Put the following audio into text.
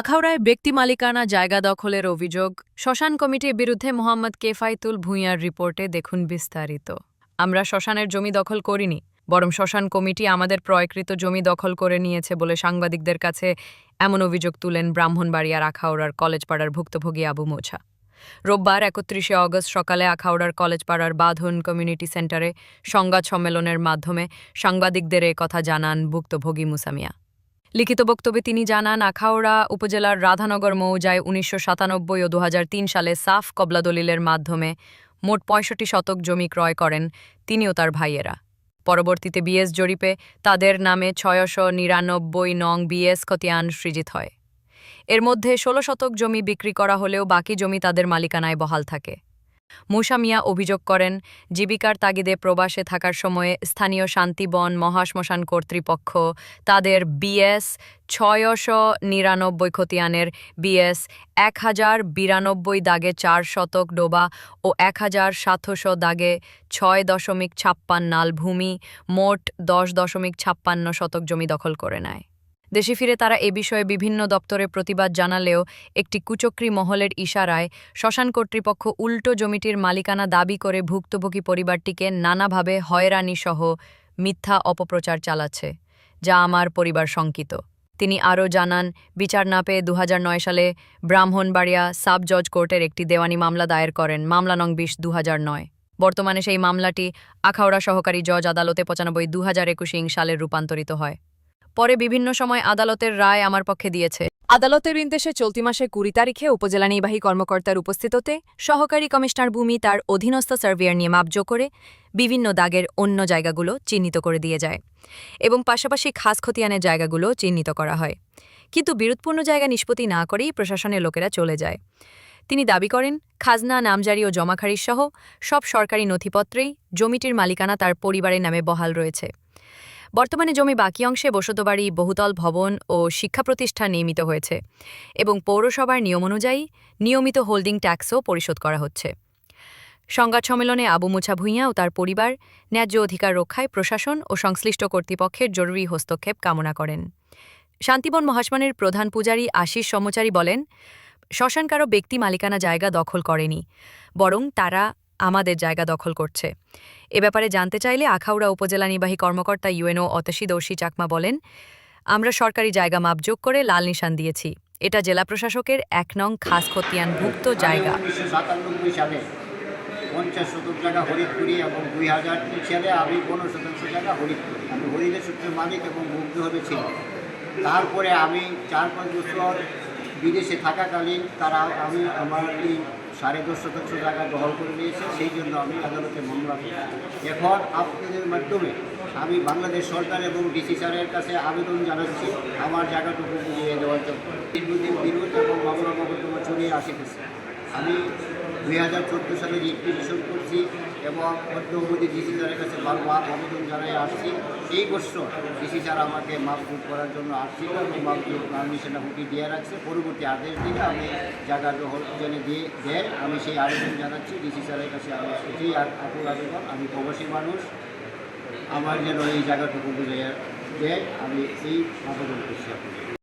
আখাউড়ায় ব্যক্তি মালিকানা জায়গা দখলের অভিযোগ। শ্মশান কমিটির বিরুদ্ধে মোহাম্মদ কেফাইতুল ভূঁইয়ার রিপোর্টে দেখুন বিস্তারিত। আমরা শ্মশানের জমি দখল করিনি, বরং শ্মশান কমিটি আমাদের প্রয়কৃত জমি দখল করে নিয়েছে বলে সাংবাদিকদের কাছে এমন অভিযোগ তুলেন ব্রাহ্মণবাড়িয়ার আখাউড়ার কলেজপাড়ার ভুক্তভোগী আবু মোছা। রোববার একত্রিশে অগস্ট সকালে আখাউড়ার কলেজপাড়ার বাঁধন কমিউনিটি সেন্টারে সংবাদ সম্মেলনের মাধ্যমে সাংবাদিকদের কথা জানান ভুক্তভোগী মুসামিয়া। লিখিত বক্তব্যে তিনি জানান, আখাউড়া উপজেলার রাধানগর মৌজায় উনিশশো সাতানব্বই ও দু হাজার তিন সালে সাফ কবলা দলিলের মাধ্যমে মোট পঁয়ষট্টি শতক জমি ক্রয় করেন তিনি ও তার ভাইয়েরা। পরবর্তীতে বিএস জরিপে তাদের নামে ছয়শো নিরানব্বই নং বিএস খতিয়ান সৃজিত হয়। এর মধ্যে ষোলো শতক জমি বিক্রি করা হলেও বাকি জমি তাদের মালিকানায় বহাল থাকে। মুসা মিয়া অভিযোগ করেন, জীবিকার তাগিদে প্রবাসে থাকার সময়ে স্থানীয় শান্তিবন মহাশ্মশান কর্তৃপক্ষ তাদের বিএস ছয়শো নিরানব্বই খতিয়ানের বিএস এক হাজার বিরানব্বই দাগে চার শতক ডোবা ও এক হাজার সাতশো দাগে ছয় দশমিক ছাপ্পান্নাল ভূমি মোট দশ দশমিক ছাপ্পান্ন শতক জমি দখল করে নেয়। দেশে ফিরে তারা এ বিষয়ে বিভিন্ন দপ্তরে প্রতিবাদ জানালেও একটি কুচক্রী মহলের ইশারায় শ্মশান কর্তৃপক্ষ উল্টো জমিটির মালিকানা দাবি করে ভুক্তভোগী পরিবারটিকে নানাভাবে হয়রানিসহ মিথ্যা অপপ্রচার চালাচ্ছে, যা আমার পরিবার শঙ্কিত। তিনি আরও জানান, বিচার না পেয়ে দুহাজার নয় সালে ব্রাহ্মণবাড়িয়া সাব জজ কোর্টের একটি দেওয়ানি মামলা দায়ের করেন, মামলা নং বিশ দু বর্তমানে সেই মামলাটি আখাউড়া সহকারী জজ আদালতে পঁচানব্বই দু হাজার সালে রূপান্তরিত হয়। পরে বিভিন্ন সময় আদালতের রায় আমার পক্ষে দিয়েছে। আদালতের নির্দেশে চলতি মাসে কুড়ি তারিখে উপজেলা নির্বাহী কর্মকর্তার উপস্থিততে সহকারী কমিশনার ভূমি তার অধীনস্থ সার্ভেয়ার নিয়ে মাপজো করে বিভিন্ন দাগের অন্য জায়গাগুলো চিহ্নিত করে দিয়ে যায় এবং পাশাপাশি খাস খতিয়ানের জায়গাগুলো চিহ্নিত করা হয়। কিন্তু বিরোধপূর্ণ জায়গা নিষ্পত্তি না করেই প্রশাসনের লোকেরা চলে যায়। তিনি দাবি করেন, খাজনা, নামজারি ও জমাখারিজ সহ সব সরকারি নথিপত্রেই জমিটির মালিকানা তার পরিবারের নামে বহাল রয়েছে। বর্তমানে জমি বাকি অংশে বসতবাড়ি, বহুতল ভবন ও শিক্ষা প্রতিষ্ঠান নির্মিত হয়েছে এবং পৌরসভার নিয়ম অনুযায়ী নিয়মিত হোল্ডিং ট্যাক্সও পরিশোধ করা হচ্ছে। সংবাদ সম্মেলনে আবু মুছা ভূঁইয়া ও তার পরিবার ন্যায্য অধিকার রক্ষায় প্রশাসন ও সংশ্লিষ্ট কর্তৃপক্ষের জরুরি হস্তক্ষেপ কামনা করেন। শান্তিবন মহাসমানের প্রধান পূজারী আশিস সমচারী বলেন শ্মশান কারও ব্যক্তি মালিকানা জায়গা দখল করেনি, বরং তারা আমাদের জায়গা দখল করছে। এ ব্যাপারে জানতে চাইলে আখাউড়া উপজেলা নির্বাহী কর্মকর্তা ইউএনও অতসী দর্শী চাকমা বলেন, আমরা সরকারি জায়গা মাপযোগ করে লাল নিশান দিয়েছি। এটা জেলা প্রশাসকের এক নং খাস খতিয়ানভুক্ত জায়গা পঞ্চাশ শতক জায়গা এবং দুই হাজার তিন সালে আমি পনেরো শতাংশ জায়গা আমি হরিদের মালিক এবং মুগ্ধভাবে ছিলাম। তারপরে আমি চার পাঁচ বছর বিদেশে থাকাকালীন তারা আমি আমার এই সাড়ে দশ শতাংশ জায়গা দখল করে নিয়েছে, সেই জন্য আমি আদালতে মামলা করি এখন আপনাদের মাধ্যমে আমি বাংলাদেশ সরকার এবং ডিসি স্যারের কাছে আবেদন জানাচ্ছি, আমার জায়গাটুকু বুঝিয়ে দেওয়ার জন্য। দীর্ঘদিন বিরোধ এবং মামলা মকদ্দমা ছড়িয়ে আসিতেছে। আমি দুই হাজার চোদ্দ সালে রিট করছি এবং মধ্যমতি ডিসি স্যারের কাছে বারবার আবেদন জানাই আসছি। এই বছর ডিসি স্যার আমাকে মাপজুট করার জন্য আসছিল এবং মাপজুট পারমিশনটা হুকি দিয়ে রাখছে। পরবর্তী আদেশ দিলে আমি জায়গা দখল যেন দিয়ে দেয়, আমি সেই আবেদন জানাচ্ছি। ডিসি স্যারের কাছে আমি এটাই আকুল আবেদন। আমি প্রবাসী মানুষ। আমার যেন এই জায়গাটুকু বুঝে দেয়, আমি এই আবেদন করছি